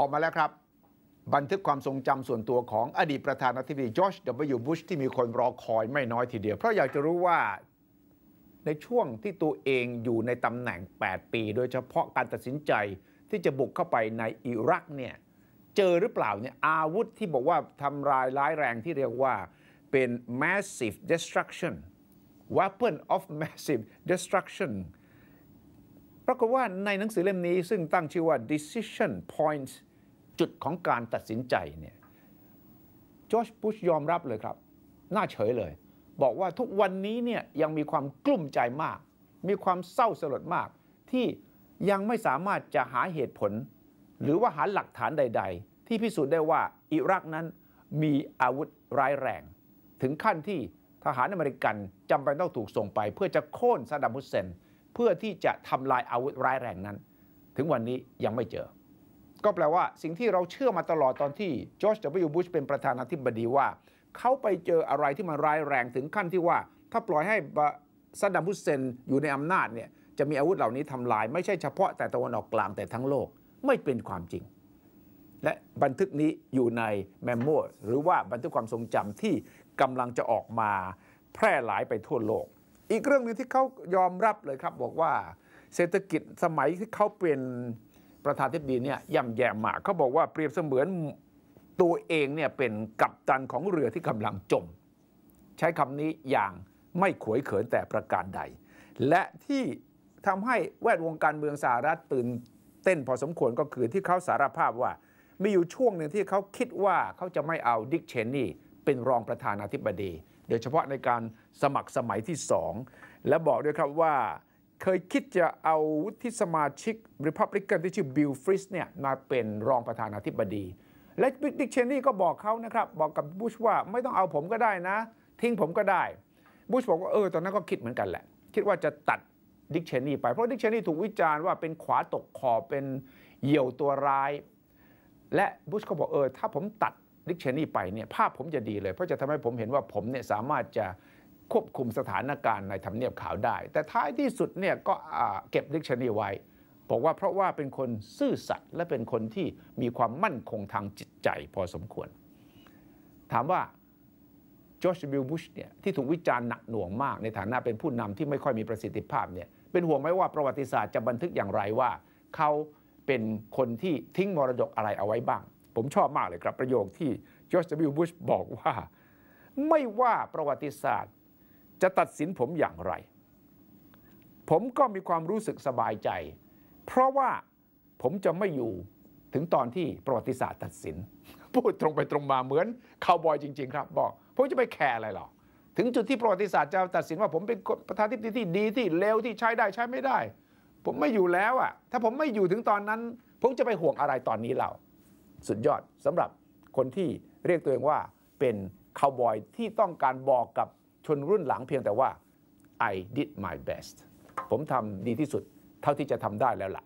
ออกมาแล้วครับ บันทึกความทรงจำส่วนตัวของอดีตประธานาธิบดีจอร์จ W. บุชที่มีคนรอคอยไม่น้อยทีเดียว เพราะอยากจะรู้ว่าในช่วงที่ตัวเองอยู่ในตำแหน่ง 8 ปี โดยเฉพาะการตัดสินใจที่จะบุกเข้าไปในอิรักเนี่ยเจอหรือเปล่าเนี่ยอาวุธที่บอกว่าทำลายร้ายแรงที่เรียกว่าเป็น massive destruction weapon of massive destruction ปรากฏว่าในหนังสือเล่มนี้ซึ่งตั้งชื่อว่า decision points จุดของการตัดสินใจเนี่ยจอร์จบุชยอมรับเลยครับ น่าเฉยเลย บอกว่าทุกวันนี้เนี่ยยังมีความกลุ้มใจมาก มีความเศร้าสลดมาก ที่ยังไม่สามารถจะหาเหตุผล หรือว่าหาหลักฐานใด ๆ ที่พิสูจน์ได้ว่าอิรักนั้นมีอาวุธร้ายแรง ถึงขั้นที่ทหารอเมริกันจำเป็นต้องถูกส่งไป เพื่อจะโค่นซาดัมฮุสเซนเพื่อที่จะทำลายอาวุธร้ายแรงนั้น ถึงวันนี้ยังไม่เจอ ก็แปลว่าสิ่งที่เราเชื่อมาตลอดตอนที่จอร์จ W. บุชเป็นประธานาธิบดีว่า เขาไปเจออะไรที่มันร้ายแรงถึงขั้นที่ว่า ถ้าปล่อยให้ซาดัมฮุสเซนอยู่ในอำนาจเนี่ยจะมีอาวุธเหล่านี้ทำลาย ไม่ใช่เฉพาะแต่ตะวันออกกลางแต่ทั้งโลกไม่เป็นความจริง และบันทึกนี้อยู่ในแมมโมหรือว่าบันทึกความทรงจำที่กำลังจะออกมาแพร่หลายไปทั่วโลก อีกเรื่องหนึงที่เขายอมรับเลยครับบอกว่า เศรษฐกิจสมัยที่เขาเป็น ประธานาธิบดีเนี่ยย่ำแย่มากเขาบอกว่าเปรียบเสมือนตัวเองเนี่ยเป็นกัปตันของเรือที่กำลังจม ใช้คำนี้อย่างไม่ขวยเขินแต่ประการใด และที่ทำให้แวดวงการเมืองสหรัฐตื่นเต้นพอสมควรก็คือที่เขาสารภาพว่ามีอยู่ช่วงหนึ่งที่เขาคิดว่าเขาจะไม่เอาดิกเชนนี่เป็นรองประธานาธิบดี โดยเฉพาะในการสมัครสมัยที่สองและบอกด้วยครับว่า เคยคิดจะเอาวุฒิสมาชิกริพับลิกันที่ชื่อบิลฟริสเนี่ยมาเป็นรองประธานาธิบดี และดิกเชนนี่ก็บอกเขานะครับ บอกกับบุชว่าไม่ต้องเอาผมก็ได้นะ ทิ้งผมก็ได้ บุชบอกว่าเออตอนนั้นก็คิดเหมือนกันแหละ คิดว่าจะตัดดิกเชนนี่ไป เพราะดิกเชนนี่ถูกวิจารณ์ว่าเป็นขวาตกขอบเป็นเหยี่ยวตัวร้าย และบุชก็บอกเออถ้าผมตัดดิกเชนนี่ไปเนี่ยภาพผมจะดีเลย เพราะจะทำให้ผมเห็นว่าผมเนี่ยสามารถจะ ควบคุมสถานการณ์ในทำเนียบขาวได้ แต่ท้ายที่สุดเนี่ยก็เก็บดิกชันนีไว้ บอกว่าเพราะว่าเป็นคนซื่อสัตย์และเป็นคนที่มีความมั่นคงทางจิตใจพอสมควร ถามว่าจอร์จบิลบุชเนี่ยที่ถูกวิจารณ์หนักหน่วงมาก ในฐานะเป็นผู้นำที่ไม่ค่อยมีประสิทธิภาพเนี่ยเป็นห่วงไหมว่าประวัติศาสตร์จะบันทึกอย่างไรว่าเขาเป็นคนที่ทิ้งมรดกอะไรเอาไว้บ้าง ผมชอบมากเลยครับประโยคที่จอร์จบิลบุชบอกว่า ไม่ว่าประวัติศาสตร์ จะตัดสินผมอย่างไร ผมก็มีความรู้สึกสบายใจ เพราะว่าผมจะไม่อยู่ถึงตอนที่ประวัติศาสตร์ตัดสิน พูดตรงไปตรงมาเหมือนคาวบอยจริง ๆ ครับ บอกผมจะไปแคร์อะไรหรอถึงจุดที่ประวัติศาสตร์จะตัดสินว่าผมเป็นประธานทิบดีที่ดีที่เลวที่ใช้ได้ใช้ไม่ได้ ผมไม่อยู่แล้วอะถ้าผมไม่อยู่ถึงตอนนั้น ผมจะไปห่วงอะไรตอนนี้เราสุดยอดสำหรับคนที่เรียกตัวเองว่าเป็นคาวบอยที่ต้องการบอกกับ นรุ่นหลังเพียงแต่ว่า I did my best ผมทำดีที่สุดเท่าที่จะทำได้แล้วล่ะ